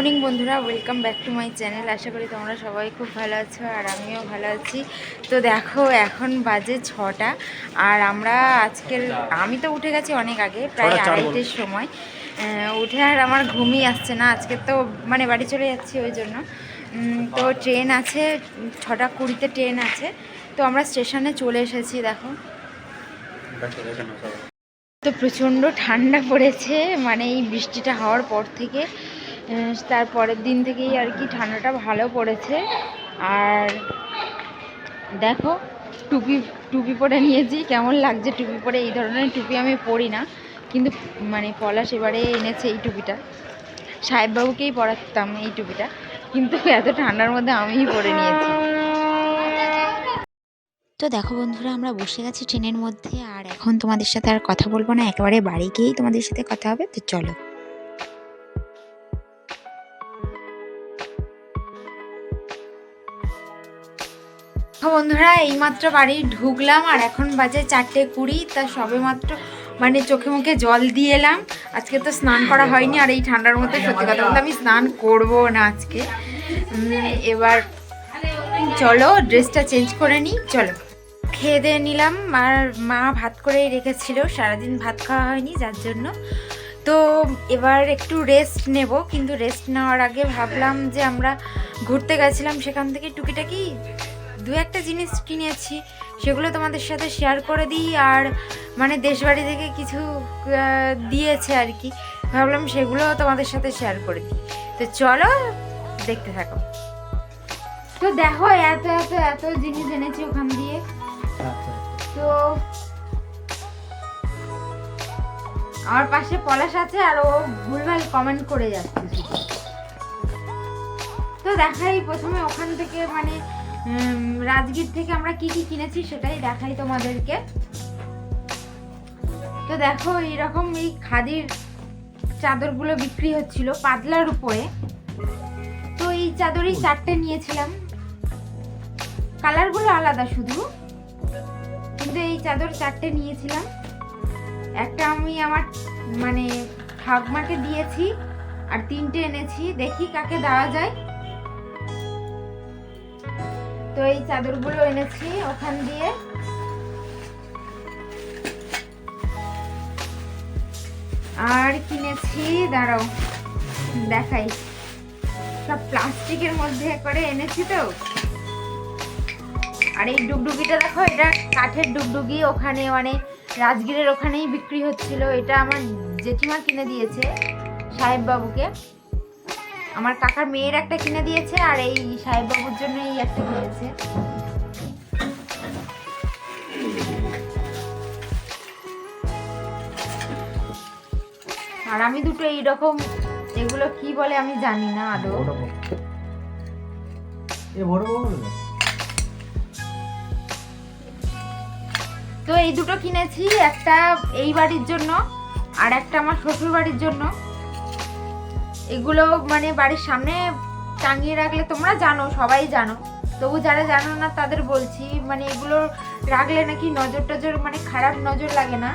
Morning বন্ধুরা welcome back to my channel আশা করি তোমরা সবাই খুব ভালো আছো আর আমিও ভালো আছি। তো দেখো এখন বাজে ছটা আর আমরা আজকের আমি তো উঠে গেছি অনেক আগে প্রায় আড়াইটের সময়। উঠে আর আমার ঘুমই আসছে না। আজকে তো মানে বাড়ি চলে যাচ্ছি ওই জন্য। তো ট্রেন আছে ছটা কুড়িতে ট্রেন আছে। তো আমরা স্টেশনে চলে এসেছি দেখো। তো প্রচণ্ড ঠান্ডা পড়েছে মানে এই বৃষ্টিটা হওয়ার পর থেকে। তার পরের দিন থেকেই আর কি ঠান্ডাটা ভালো পড়েছে। আর দেখো, টুপি টুপি পরে নিয়েছি। কেমন লাগছে টুপি পরে? এই ধরনের টুপি আমি পরি না। কিন্তু মানে পলাশ এবারে এনেছে এই টুপিটা। সাহেববাবুকেই পরাতাম এই টুপিটা। কিন্তু এত ঠান্ডার মধ্যে আমিই পরে নিয়েছি। তো দেখো বন্ধুরা, আমরা বসে গেছি ট্রেনের মধ্যে। আর এখন তোমাদের সাথে আর কথা বলব না। একেবারে বাড়ি গিয়েই তোমাদের সাথে কথা হবে। তো চলো। বন্ধুরা, এইমাত্র বাড়ি ঢুকলাম আর এখন বাজে চারটে কুড়ি, তা সবে মাত্র মানে চোখে মুখে জল দিয়ে এলাম। আজকে তো স্নান করা হয়নি আর এই ঠান্ডার মধ্যে সত্যি কথা বলতে আমি স্নান করব না আজকে। এবার চলো ড্রেসটা চেঞ্জ করে নিই, চলো। খেয়ে দিয়ে নিলাম, আর মা ভাত করেই রেখেছিল, সারাদিন ভাত খাওয়া হয়নি, যার জন্য। তো এবার একটু রেস্ট নেব, কিন্তু রেস্ট নেওয়ার আগে ভাবলাম যে আমরা ঘুরতে গেছিলাম সেখান থেকে টুকিটাকি। দু একটা জিনিস কিনেছি, সেগুলো তোমাদের সাথে শেয়ার করে দিই আর মানে দেশবাড়ি থেকে কিছু দিয়েছে আর কি। ভাবলাম সেগুলো তোমাদের সাথে শেয়ার করে দিই। তো চলো, দেখতে থাকো। তো দেখো, এত এত এত জিনিস এনেছি ওখান দিয়ে। তো আমার পাশে পলাশ আছে আর ও ভুলভাল কমেন্ট করে যাচ্ছে। তো দেখাই প্রথমে ওখান থেকে মানে রাজগীর থেকে আমরা কি কি কিনেছি সেটাই দেখাই তোমাদেরকে। তো দেখো, এইরকম এই খাদির চাদরগুলো বিক্রি হচ্ছিল পাতলার উপরে। তো এই চাদরই চারটে নিয়েছিলাম। কালারগুলো আলাদা শুধু। কিন্তু এই চাদর চারটে নিয়েছিলাম। একটা আমি আমার মানে ঠাকমাকে দিয়েছি আর তিনটে এনেছি। দেখি কাকে দেওয়া যায়। তো এই চাদরগুলো এনেছি ওখান দিয়ে। আর কিনেছি, দাঁড়াও, দেখাই। সব প্লাস্টিকের মধ্যে করে এনেছি তো। আর এই ডুগডুগিটা দেখো, এটা কাঠের ডুগডুগি, ওখানে মানে রাজগীরের ওখানেই বিক্রি হচ্ছিল। এটা আমার জেঠিমা কিনে দিয়েছে সাহেব বাবুকে আমার কাকার মেয়ের একটা কিনে দিয়েছে আর এই সাহেব বাবুর জন্য এই একটা কিনেছে। আর আমি দুটো এইরকম এগুলো কি বলে আমি জানি না আদৌ। তো এই দুটো কিনেছি একটা এই বাড়ির জন্য আর একটা আমার শ্বশুর বাড়ির জন্য। এগুলো মানে বাড়ির সামনে টাঙিয়ে রাখলে তোমরা জানো, সবাই জানো। তবু যারা জানো না, তাদের বলছি মানে এগুলো রাখলে নাকি নজর টজর মানে খারাপ নজর লাগে না।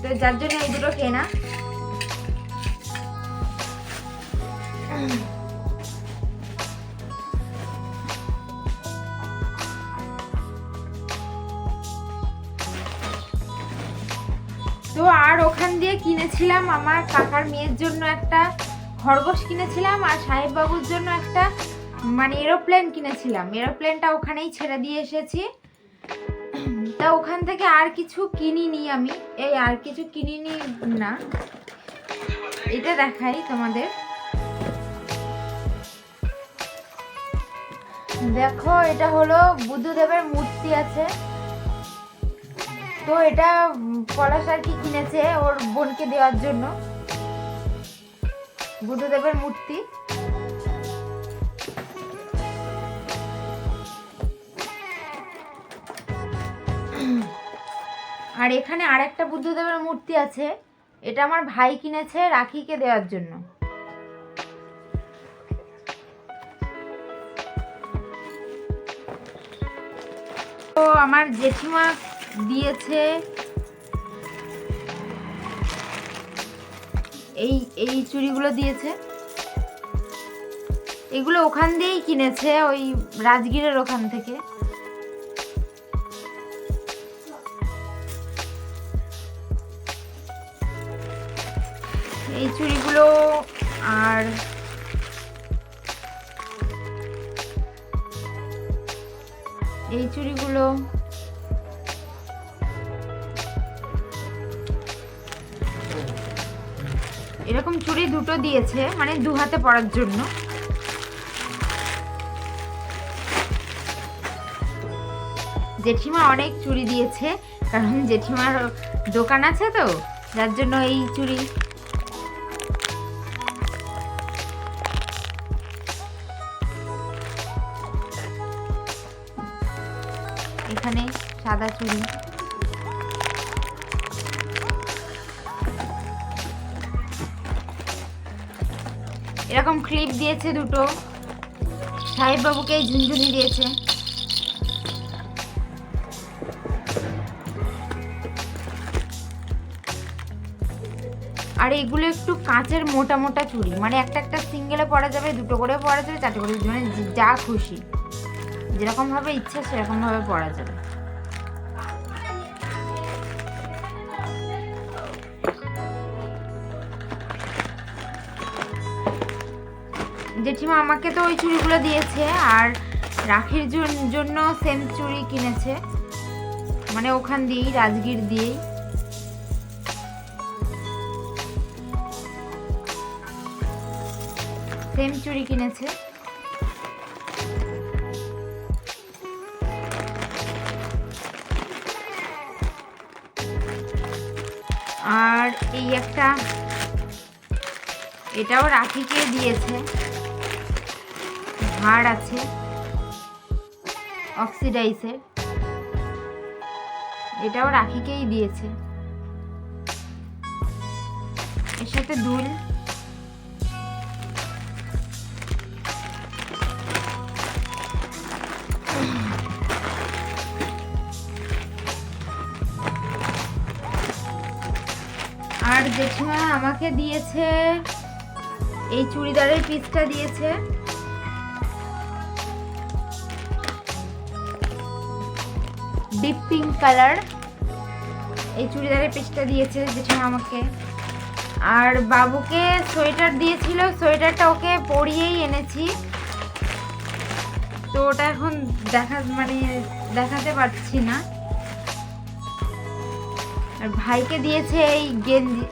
তো যার জন্য এই দুটো কেনা। কিনেছিলাম আমার কাকার মেয়ের জন্য একটা খরগোশ কিনেছিলাম আর সাহেব বাবুর জন্য একটা মানে এরোপ্লেন কিনেছিলাম। এরোপ্লেনটা ওখানেই ছেড়ে দিয়ে এসেছি। তা ওখান থেকে আর কিছু কিনিনি আমি। এই আর কিছু কিনিনি না। এটা দেখাই তোমাদের। দেখো, এটা হলো বুদ্ধদেবের মূর্তি আছে। তো এটা পলাশ আর কি কিনেছে ওর বোনকে দেওয়ার জন্য। বুদ্ধদেবের মূর্তি। আর এখানে আর একটা বুদ্ধদেবের মূর্তি আছে। এটা আমার ভাই কিনেছে রাখিকে দেওয়ার জন্য। তো আমার জেঠিমা দিয়েছে। এই এই চুড়িগুলো দিয়েছে। এগুলো ওখান দিয়েই কিনেছে, ওই রাজগীরের ওখান থেকে। এই চুড়িগুলো আর এই চুড়িগুলো এরকম চুড়ি দুটো দিয়েছে মানে দু হাতে পরার জন্য। জেঠিমা অনেক চুড়ি দিয়েছে, কারণ জেঠিমার দোকান আছে তো, যার জন্য এই চুড়ি। এখানে সাদা চুড়ি। এরকম ক্লিপ দিয়েছে দুটো। সাহেব বাবুকে ঝুনঝুনি দিয়েছে। আর এগুলো একটু কাঁচের মোটা মোটা চুড়ি। মানে একটা একটা সিঙ্গেলে পরা যাবে, দুটো করে পরা যাবে, চারটে করে মানে যা খুশি। যেরকমভাবে ইচ্ছা সেরকম ভাবে পরা যাবে। জেঠিমা আমাকে তো ওই চুড়িগুলো দিয়েছে আর রাখির জন্য সেম চুড়ি কিনেছে। মানে ওখান দিয়েই, রাজগীর দিয়েই। সেম চুড়ি কিনেছে। আর এই একটা, এটাও রাখিকে দিয়েছে। হাড় আছে, অক্সিডাইসের। এটাও রাখিকেই দিয়েছে। এর সাথে দুল। আর জেঠিমা আমাকে দিয়েছে, এই চুড়িদারের পিসটা দিয়েছে। ডিপ পিঙ্ক কালার এই চুড়িদারের পিসটা দিয়েছে জেঠিমা আমাকে আর বাবুকে সোয়েটার দিয়েছিল, সোয়েটারটা ওকে পরিয়েই এনেছি। তো ওটা এখন দেখা মানে দেখাতে পারছি না। আর ভাইকে দিয়েছে এই গেঞ্জি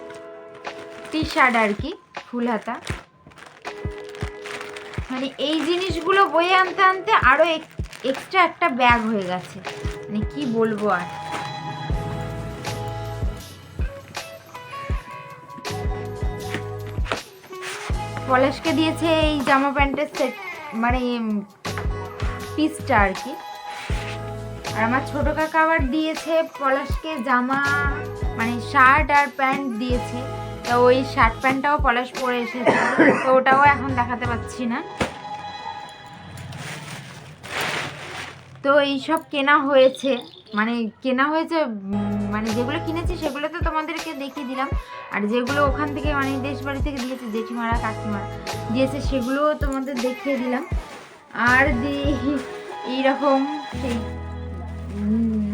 টি শার্ট আর কি, ফুল হাতা। মানে এই জিনিসগুলো বয়ে আনতে আনতে আরও এক্সট্রা একটা ব্যাগ হয়ে গেছে। মানে কি বলব আর? পলাশকে দিয়েছে এই জামা প্যান্টের সেট মানে পিসটা আর কি। আর আমার ছোট কাকা আবার দিয়েছে পলাশকে জামা মানে শার্ট আর প্যান্ট দিয়েছে। তো ওই শার্ট প্যান্টটাও পলাশ পরে এসেছে, তো ওটাও এখন দেখাতে পাচ্ছি না। তো এইসব কেনা হয়েছে। মানে কেনা হয়েছে মানে যেগুলো কিনেছি সেগুলো তো তোমাদেরকে দেখিয়ে দিলাম। আর যেগুলো ওখান থেকে মানে দেশ বাড়ি থেকে দিয়েছে জেঠিমারা কাকিমারা দিয়েছে সেগুলোও তোমাদের দেখিয়ে দিলাম। আর দি, এইরকম সেই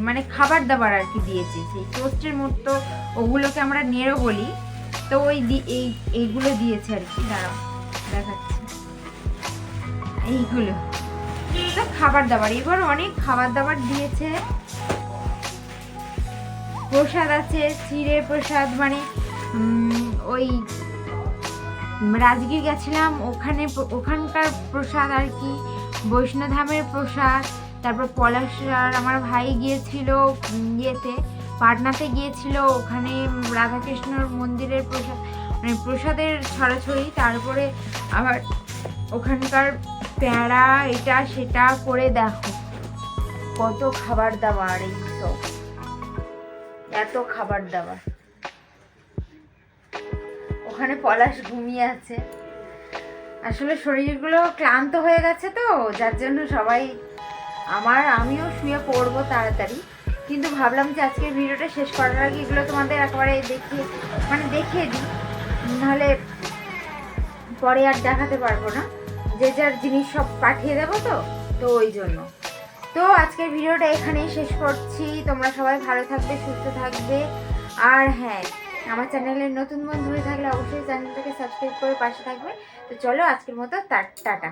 মানে খাবার দাবার আর কি দিয়েছে। সেই টোস্টের মতো ওগুলোকে আমরা নেড়ো বলি। তো ওই এই, এইগুলো দিয়েছে আর কি। দাঁড়াও, দেখাচ্ছি। এইগুলো। খাবার দাবার এবার অনেক খাবার দাবার দিয়েছে। প্রসাদ আছে, চিড়ে প্রসাদ মানে ওই রাজগীর গেছিলাম, ওখানে ওখানকার প্রসাদ আর কি। বৈষ্ণোধামের প্রসাদ, তারপর পলাশ আর আমার ভাই গিয়েছিল ইয়েতে, পাটনাতে গিয়েছিল, ওখানে রাধাকৃষ্ণর মন্দিরের প্রসাদ মানে প্রসাদের ছড়াছড়ি, তারপরে আবার ওখানকার প্যাঁড়া এটা সেটা করে দেখো। কত খাবার দাবার এই সব এত খাবার দাবার। ওখানে পলাশ ঘুমিয়ে আছে। আসলে শরীরগুলো ক্লান্ত হয়ে গেছে তো, যার জন্য সবাই আমার, আমিও শুয়ে পড়ব তাড়াতাড়ি। কিন্তু ভাবলাম যে আজকের ভিডিওটা শেষ করার আগে এগুলো তোমাদের একেবারে দেখিয়ে মানে দেখিয়ে দিই। নাহলে পরে আর দেখাতে পারব না। যে যার জিনিস সব পাঠিয়ে দেবো তো তো ওই জন্য। তো আজকের ভিডিওটা এখানেই শেষ করছি। তোমরা সবাই ভালো থাকবে, সুস্থ থাকবে। আর হ্যাঁ আমার চ্যানেলের নতুন বন্ধু হয়ে থাকলে অবশ্যই চ্যানেলটাকে সাবস্ক্রাইব করে পাশে থাকবে। তো চলো আজকের মতো টাটা।